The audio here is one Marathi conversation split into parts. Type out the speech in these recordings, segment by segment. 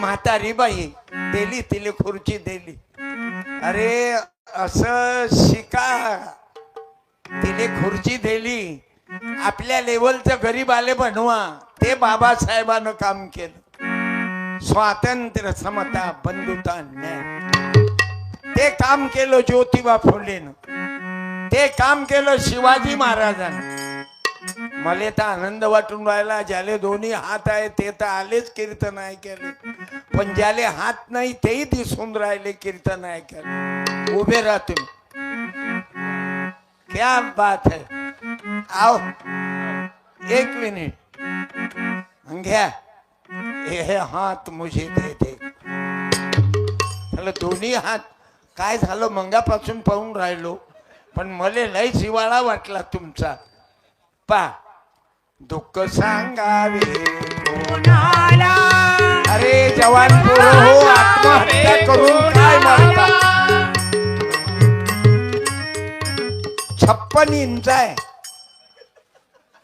म्हातारी बाई दिली तिले खुर्ची दिली. अरे असं शिका. तिने खुर्ची दिली. आपल्या लेवलचं गरीब आले बनवा. ते बाबासाहेबानं काम केलं. स्वातंत्र्य समता बंधुता न्याय. ते काम केलं ज्योतिबा फुलेनं. ते काम केलं शिवाजी महाराजांनी. मला तर आनंद वाटून राहिला. ज्याले दोन्ही हात आहे ते तर आलेच कीर्तन ऐकायले. पण ज्याले हात नाही तेही दिसून राहिले कीर्तन ऐकायला. उभे राहा तुम्ही. क्या बात है. आओ एक मिनिट. घ्या हे हे हात मुझे दे दे. दोन्ही हात. काय झालं? मंगापासून पाहून राहिलो. पण मला लय शिवाळा वाटला तुमचा. पा दुःख सांगावे. कोणाला? अरे जवान हो आत्महत्या करून काय मारता? छप्पन इंच आहे.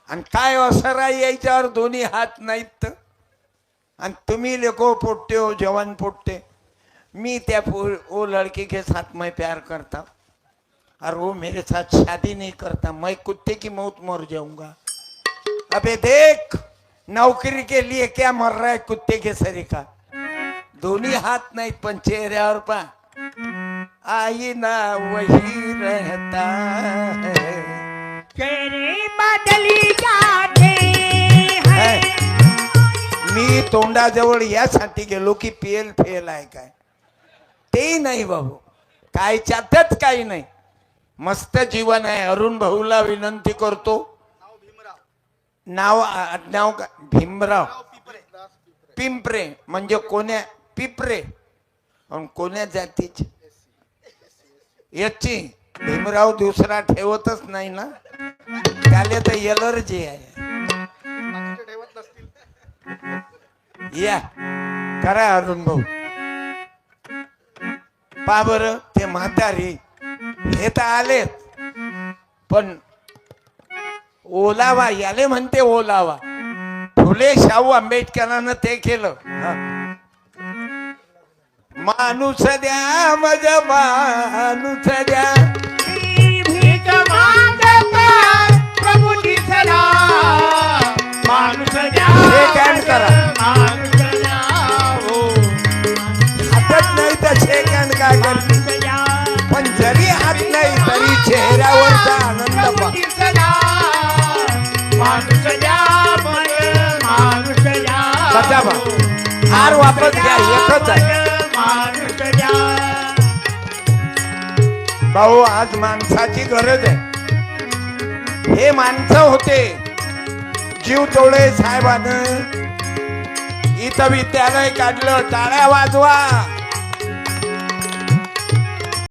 आणि काय असर आहे याच्यावर दोन्ही हात नाहीत. तर? आणि तुम्ही लेको पोटते हो जवान पोटते मी त्या पो ओ लड़के के साथ मैं प्यार करता. और वो मेरे साथ शादी नहीं करता. मैं कुत्ते की मौत मर जाऊंगा. अबे देख नौकरी के लिए क्या मर रहा है कुत्ते के सरीका दोन्ही हात नाहीत पण चेहऱ्यावर पा। आई ना वही रहता है। बदली जाते. हैं। मी तोंडाजवळ यासाठी गेलो की पेल फेल आहे काय? तेही नाही बाबू कायच्यातच काही नाही. मस्त जीवन आहे. अरुण भाऊला विनंती करतो. नाव नाव का? भीमराव. पिंपरे म्हणजे कोण्या? पिपरे. कोण्या जातीचे? याची. भीमराव दुसरा ठेवतच नाही ना? त्याला तर एलर्जी आहे. या. करा अरुण भाऊ. पा बर ते म्हातारी. हे तर आलेत. पण ओलावा याले म्हणते ओलावा. फुले शाहू आंबेडकरांना ते केलं. माणूस द्या मज माणूस द्या. हार वापस घ्या एकच आहे भाऊ आज माणसाची गरज आहे. हे माणसं होते. जीव तोडे साहेबानं इथं विद्यालय काढलं टाळ्या वाजवा.